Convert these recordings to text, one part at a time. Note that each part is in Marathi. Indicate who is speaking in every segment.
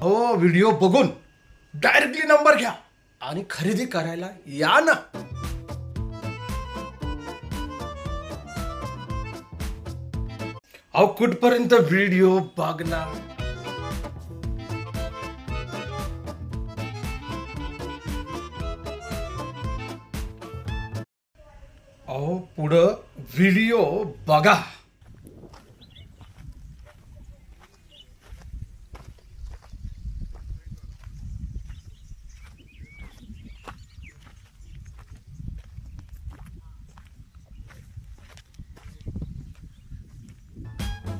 Speaker 1: हो व्हिडिओ बघून. डायरेक्टली नंबर घ्या. आणि खरेदी करायला या ना. अहो कुठपर्यंत व्हिडिओ बघणार? अहो पुढं व्हिडिओ बघा.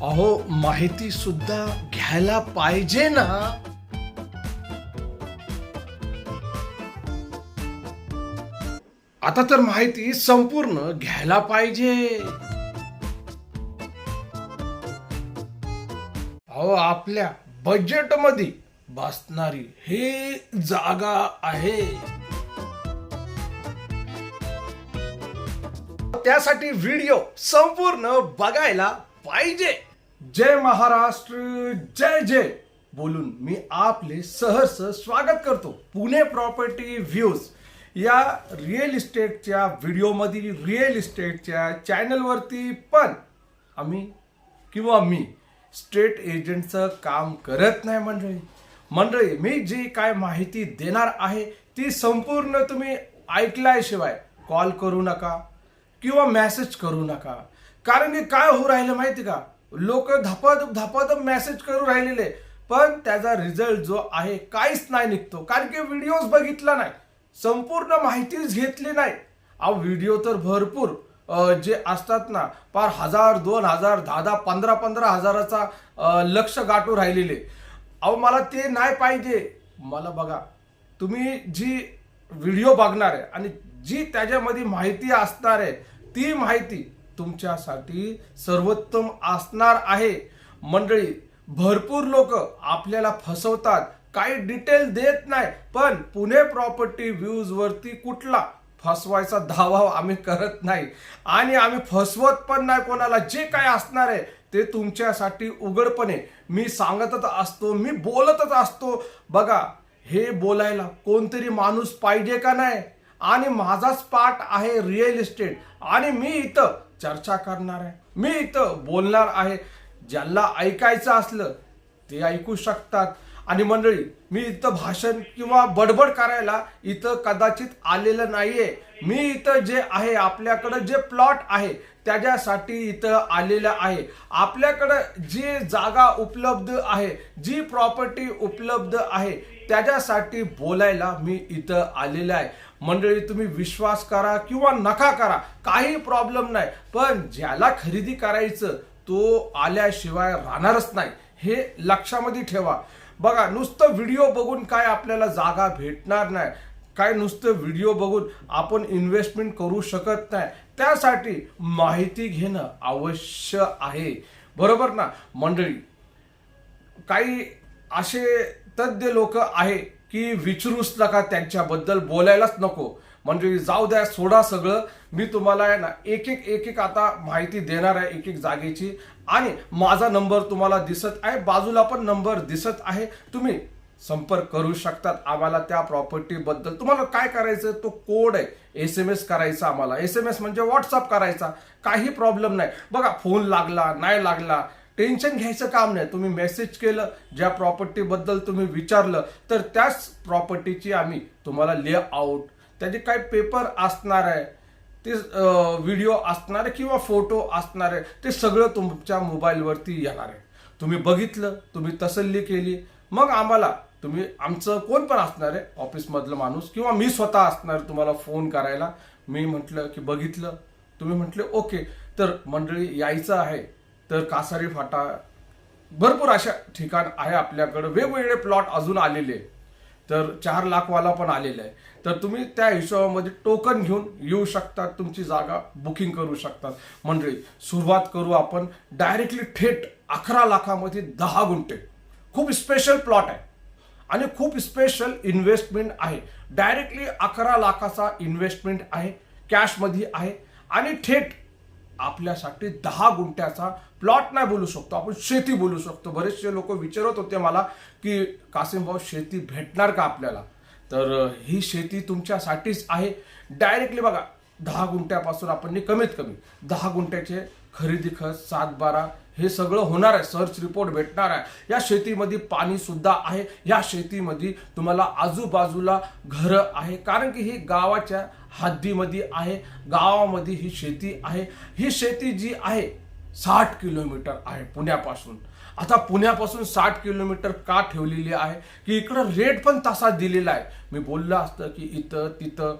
Speaker 1: अहो माहिती सुद्धा घ्यायला पाहिजे ना? आता तर माहिती संपूर्ण घ्यायला पाहिजे. अहो आपल्या बजेटमध्ये बसणारी हे जागा आहे. त्यासाठी व्हिडिओ संपूर्ण बघायला पाहिजे. जय महाराष्ट्र जय जय. बोलून मी आपले सहर्ष स्वागत करतो पुणे प्रॉपर्टी व्ह्यूज. या रिअल इस्टेटच्या व्हिडिओमधील रिअल इस्टेटच्या चॅनलवरती पण आम्ही किंवा मी स्टेट एजंटचं काम करत नाही मंडळी. मंडळी मी जी काय माहिती देणार आहे ती संपूर्ण तुम्ही ऐकल्याशिवाय कॉल करू नका किंवा मॅसेज करू नका. कारण की काय होऊ राहिलं माहिती का? लोक धपाधप धपाधप मेसेज करू राहिलेले. पण त्याचा रिझल्ट जो आहे काहीच नाही निघतो. कारण की व्हिडिओज बघितला नाही. संपूर्ण माहितीच घेतली नाही. अहो व्हिडिओ तर भरपूर. जे असतात ना पार हजार दोन हजार दहा दहा पंधरा पंधरा हजाराचा लक्ष गाठू राहिलेले. अहो मला ते नाही पाहिजे. मला बघा तुम्ही जी व्हिडिओ बघणार आहे आणि जी त्याच्यामध्ये माहिती असणार आहे ती माहिती तुमच्यासाठी सर्वोत्तम असणार आहे. मंडळी भरपूर लोक आपल्याला फसवतात. काही डिटेल देत नाही पण पुणे प्रॉपर्टी व्ह्यूज वरती कुठला फसवायचा दावा आम्ही करत नाही. आणि आम्ही फसवत पण नाही कोणाला. जे काय असणार आहे ते तुमच्यासाठी उघडपणे मी सांगतच असतो मी बोलतच असतो. बघा हे बोलायला कोणतरी माणूस पाहिजे का नाही? आणि माझाच पार्ट आहे रिअल इस्टेट आणि मी इथं चर्चा करणार आहे. मी इथं बोलणार आहे. ज्याला ऐकायचं असलं ते ऐकू शकतात. आणि मंडळी मी इथं भाषण किंवा बडबड करायला इथं कदाचित आलेलं नाहीये. मी इथं जे आहे आपल्याकडं जे प्लॉट आहे त्याच्यासाठी इथं आलेलं आहे. आपल्याकडं जी जागा उपलब्ध आहे जी प्रॉपर्टी उपलब्ध आहे त्याच्यासाठी बोलायला मी इथं आलेलं आहे. मंडळी तुम्ही विश्वास करा किंवा नका करा काही प्रॉब्लेम नाही. पण ज्याला खरेदी करायचं तो आल्याशिवाय राहणारच नाही. हे लक्षामध्ये ठेवा. बघा नुसतं व्हिडिओ बघून काय आपल्याला जागा भेटणार नाही. काय नुसतं व्हिडिओ बघून आपण इन्व्हेस्टमेंट करू शकत नाही. त्यासाठी माहिती घेणं आवश्यक आहे. बरोबर ना? मंडळी काही असे तज्ज्ञ लोक आहे की विचारूच नका त्यांच्याबद्दल बोलायलाच नको. म्हणजे जाऊ द्या सोडा सगळं. मी तुम्हाला आहे ना एक एक एक एक आता माहिती देणार आहे एक एक जागेची. आणि माझा नंबर तुम्हाला दिसत आहे बाजूला पण नंबर दिसत आहे. तुम्ही संपर्क करू शकतात आम्हाला त्या प्रॉपर्टीबद्दल तुम्हाला काय करायचं तो कोड आहे. एस एम एस करायचा आम्हाला. एस एम एस म्हणजे व्हॉट्सअप करायचा. काही प्रॉब्लेम नाही. बघा फोन लागला नाही लागला. टेन्शन घ्यायचं काम नाही. तुम्ही मेसेज केलं ज्या प्रॉपर्टीबद्दल तुम्ही विचारलं तर त्याच प्रॉपर्टीची आम्ही तुम्हाला लेआउट त्याचे काय पेपर असणार आहे ते व्हिडिओ असणार आहे किंवा फोटो असणार आहे ते सगळं तुमच्या मोबाईलवरती येणार आहे. तुम्ही बघितलं तुम्ही तसल्ली केली मग आम्हाला तुम्ही आमचं कोण पण असणार आहे ऑफिसमधलं माणूस किंवा मी स्वतः असणार तुम्हाला फोन करायला. मी म्हटलं की बघितलं तुम्ही म्हटले ओके. तर मंडळी यायचं आहे. तर कासारी फाटा भरपूर अशा ठिकाण आहे आपल्याकडं. वेगवेगळे प्लॉट अजून आलेले आहे. तर चार लाखवाला पण आलेला आहे तर तुम्ही त्या हिशोबामध्ये टोकन घेऊन येऊ शकतात तुमची जागा बुकिंग करू शकतात म्हणजे सुरुवात करू आपण डायरेक्टली थेट अकरा लाखामध्ये दहा गुंठे. खूप स्पेशल प्लॉट आहे. आणि खूप स्पेशल इन्व्हेस्टमेंट आहे. डायरेक्टली अकरा लाखाचा इन्व्हेस्टमेंट आहे कॅशमध्ये आहे. आणि थेट आपल्यासाठी दहा गुंठ्याचा प्लॉट नाही बोलू शकतो. आपण शेती बोलू शकतो. बरेचसे लोक विचारत होते मला की कासिम भाऊ शेती भेटणार का आपल्याला? तर ही शेती तुमच्यासाठीच आहे. डायरेक्टली बघा दहा गुंठ्यापासून आपण कमीत कमी दहा गुंठ्याचे खरेदी खत सात बारा हे सगळं होणार आहे. सर्च रिपोर्ट भेटणार आहे. या शेतीमध्ये पाणी सुद्धा आहे. या शेतीमध्ये तुम्हाला आजूबाजूला घरं आहे. कारण की ही गावाच्या हद्दीमध्ये आहे गावामध्ये ही शेती आहे. ही शेती जी आहे साठ किलोमीटर आहे पुण्यापासून. आता पुण्यापासून साठ किलोमीटर का ठेवलेली आहे? की इकडं रेट पण तसा दिलेला आहे. मी बोललं असतं की इथं तिथं.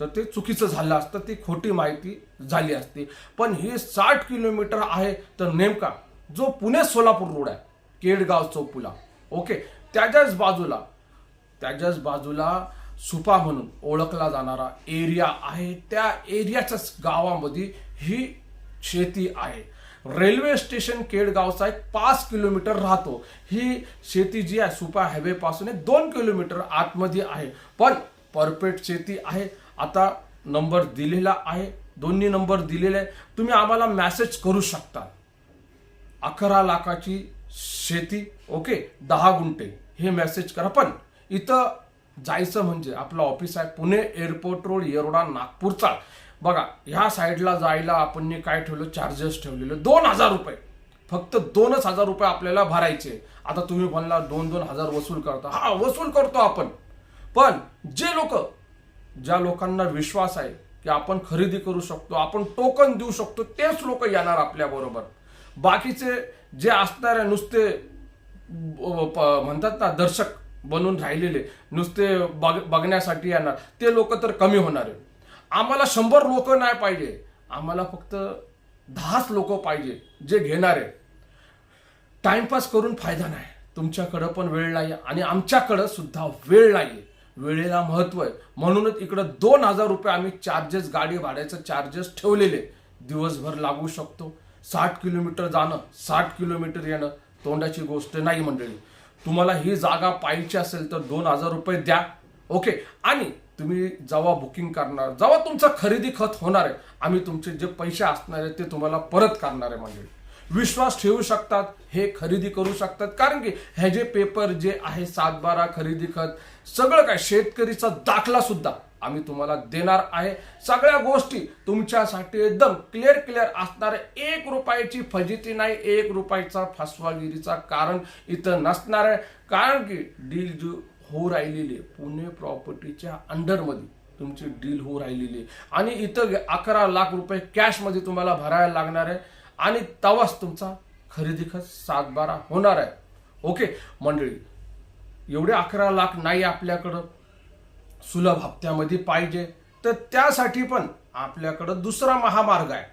Speaker 1: तर ते चुकीचं झालं असतं ती खोटी माहिती झाली असती. पण हे साठ किलोमीटर आहे तर नेमका जो पुणे सोलापूर रोड आहे केडगाव चौपुला ओके? त्याच्याच बाजूला त्याच्याच बाजूला सुपा म्हणून ओळखला जाणारा एरिया आहे. त्या एरियाच्याच गावामध्ये ही शेती आहे. रेल्वे स्टेशन केडगावचा एक पाच किलोमीटर राहतो. ही शेती जी आहे सुपा हायवेपासून एक दोन किलोमीटर आतमध्ये आहे. पण परफेक्ट शेती आहे. आता नंबर दिलेला आहे. दोन्ही नंबर दिलेले आहे. तुम्ही आम्हाला मॅसेज करू शकता. अकरा लाखाची शेती ओके दहा गुंठे. हे मेसेज करा. पण इथं जायचं म्हणजे आपलं ऑफिस आहे पुणे एअरपोर्ट रोड येरोडा नागपूरचा. बघा ह्या साईडला जायला आपण काय ठेवलं? चार्जेस ठेवलेले. दोन हजार रुपये. फक्त दोनच हजार रुपये आपल्याला भरायचे. आता तुम्ही म्हणला दोन दोन हजार वसूल करता. हा वसूल करतो आपण. पण जे लोक ज्या लोकांना विश्वास आहे की आपण खरेदी करू शकतो आपण टोकन देऊ शकतो तेच लोक येणार आपल्या बरोबर. बाकीचे जे असणारे नुसते म्हणतात ना दर्शक बनून राहिलेले नुसते बघ बघण्यासाठी येणार. ते लोक तर कमी होणार आहे आम्हाला शंभर लोक नाही पाहिजे. आम्हाला फक्त दहाच लोक पाहिजे जे घेणार आहे टाइमपास करून फायदा नाही. तुमच्याकडं पण वेळ नाही आणि आमच्याकडं सुद्धा वेळ नाही वेळेला महत्त्व आहे. म्हणूनच इकडं दोन हजार रुपये आम्ही चार्जेस गाडी भाड्याचं चार्जेस ठेवलेले. दिवसभर लागू शकतो. साठ किलोमीटर जाणं साठ किलोमीटर येणं तोंडाची गोष्ट नाही मंडळी. तुम्हाला ही जागा पाहिजे असेल तर दोन हजार रुपये द्या. ओके आणि तुम्ही जेव्हा बुकिंग करणार जेव्हा तुमचं खरेदी खत होणार आहे आम्ही तुमचे जे पैसे असणार आहेत ते तुम्हाला परत करणार आहे मंडळी. विश्वास ठेवू शकतात हे खरेदी करू शकतात. कारण की हे जे पेपर जे आहे सातबारा खरेदी खत सगळं काय शेतकरीचा दाखला सुद्धा आम्ही तुम्हाला देणार आहे. सगळ्या गोष्टी तुमच्यासाठी एकदम क्लिअर क्लिअर असणार. एक रुपयाची फजिती नाही एक रुपयाचा फसवागिरीचा कारण इथं नसणार आहे. कारण की डील जो होऊ राहिलेली आहे, पुणे प्रॉपर्टीच्या अंडरमध्ये तुमची डील होऊ राहिलेली आहे. आणि इथं अकरा लाख रुपये कॅशमध्ये तुम्हाला भरायला लागणार आहे. आणि तवाच तुमचा खरेदी खर्च सातबारा होणार आहे. ओके मंडळी एवढे अकरा लाख नाही आपल्याकडं. सुलभ हप्त्यामध्ये पाहिजे. तर त्यासाठी पण आपल्याकडं दुसरा महामार्ग आहे.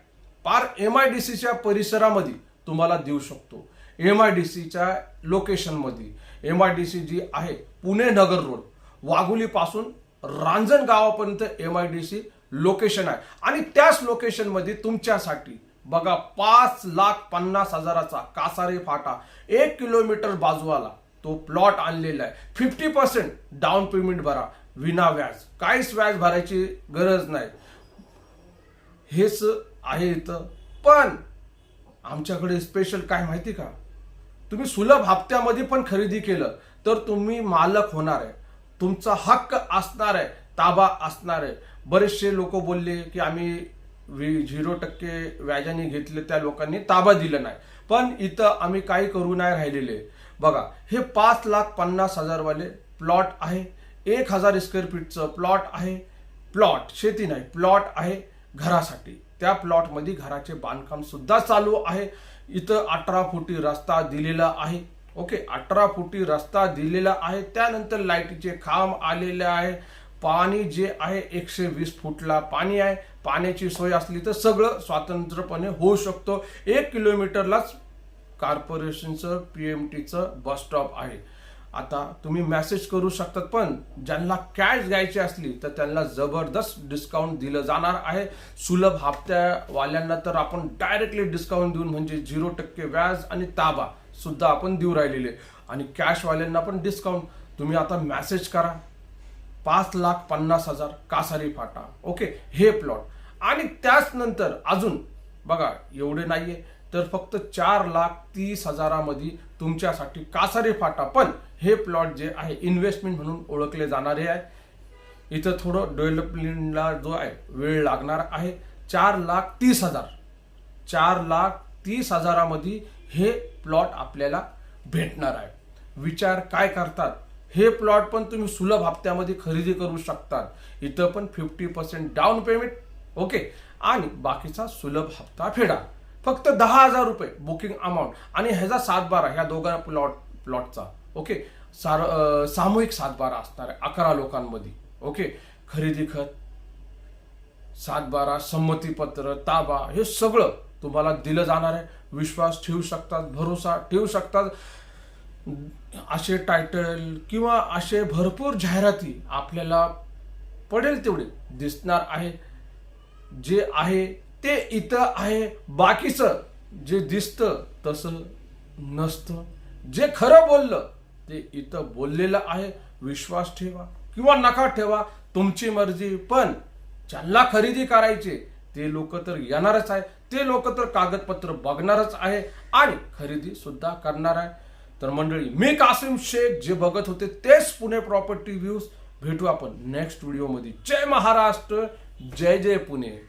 Speaker 1: पार एम आय डी सीच्या परिसरामध्ये तुम्हाला देऊ शकतो. एम आय डी सीच्या लोकेशनमध्ये एम आय डी सी जी आहे पुणे नगर रोड. वाघोलीपासून रांजण गावापर्यंत M I D C location आहे. आणि त्याच लोकेशनमध्ये तुमच्यासाठी बघा पाच लाख पन्नास हजाराचा कासारे फाटा एक किलोमीटर बाजूवाला तो प्लॉट आणलेला आहे. फिफ्टी पर्सेंट डाऊन पेमेंट भरा. विना व्याज. काहीच व्याज भरायची गरज नाही. हेच आहे इथं. पण आमच्याकडे स्पेशल काय माहिती का? तुम्ही सुलभ हप्त्यामध्ये पण खरेदी केलं तर तुम्ही मालक होणार आहे. तुमचा हक्क असणार आहे ताबा असणार आहे. बरेचसे लोक बोलले की आम्ही वी झिरो टक्के व्याजाने घेतले त्या लोकांनी ताबा दिला नाही. पण इथं आम्ही काही करू नाही राहिलेले. बघा हे पाच लाख पन्नास हजारवाले प्लॉट आहे. एक हजार स्क्वेअर फीटचं प्लॉट आहे. प्लॉट शेती नाही प्लॉट आहे घरासाठी. त्या प्लॉटमध्ये घराचे बांधकाम सुद्धा चालू आहे. इथं अठरा फुटी रस्ता दिलेला आहे. ओके अठरा फुटी रस्ता दिलेला आहे. त्यानंतर लाईटीचे खांब आलेले आहे. पाणी जे आहे एकशे वीस फुटला पाणी आहे. पाण्याची सोय असली तर सगळं स्वातंत्र्यपणे होऊ शकतो. एक किलोमीटरलाच कॉर्पोरेशनचं पी एम टीचं बस स्टॉप आहे. आता तुम्ही मेसेज करू शकतात पण ज्यांना कॅश घ्यायची असली तर त्यांना जबरदस्त डिस्काउंट दिलं जाणार आहे. सुलभ हप्त्यावाल्यांना तर आपण डायरेक्टली डिस्काउंट देऊन म्हणजे झिरो टक्के व्याज आणि ताबा सुद्धा आपण देऊ राहिलेले. आणि कॅशवाल्यांना पण डिस्काउंट तुम्ही आता मॅसेज करा. पाच लाख पन्नास हजार कासारी फाटा. ओके हे प्लॉट आणि त्याच नंतर अजून बघा एवढे नाहीये. तर फक्त चार लाख तीस हजारामध्ये तुमच्यासाठी कासारे फाटा. पण हे प्लॉट जे आहे इन्व्हेस्टमेंट म्हणून ओळखले जाणारे आहे. इथं थोडं डेव्हलपमेंटला जो आहे वेळ लागणार आहे. चार लाख तीस हजार. चार लाख तीस हजारामध्ये हे प्लॉट आपल्याला भेटणार आहे. विचार काय करतात? हे प्लॉट पण तुम्ही सुलभ हप्त्यामध्ये खरेदी करू शकतात. इथं पण fifty percent down payment okay आणि बाकीचा सुलभ हप्ता फेडा. फक्त दहा हजार रुपये बुकिंग अमाऊंट. आणि ह्याचा सातबारा ह्या दोघा प्लॉट प्लॉटचा. ओके? सार सामूहिक सातबारा असणार आहे अकरा लोकांमध्ये. ओके? खरेदी खत सातबारा संमतीपत्र ताबा हे सगळं तुम्हाला दिलं जाणार आहे. विश्वास ठेवू शकतात भरोसा ठेवू शकतात. असे टायटल किंवा असे भरपूर जाहिराती आपल्याला पडेल तेवढे दिसणार आहे. जे आहे ते इथं आहे. बाकीचं जे दिसतं तसं नसतं. जे खरं बोललं ते इथं बोललेलं आहे. विश्वास ठेवा किंवा नका ठेवा तुमची मर्जी. पण ज्यांना खरेदी करायचे ते लोक तर येणारच आहे. ते लोक तर कागदपत्र बघणारच आहे आणि खरेदी सुद्धा करणार आहे. तर मंडळी मी कासिम शेख जे बघत होते तेच पुणे प्रॉपर्टी व्ह्यूज. भेटू आपण नेक्स्ट व्हिडिओमध्ये जय महाराष्ट्र जय जय पुणे.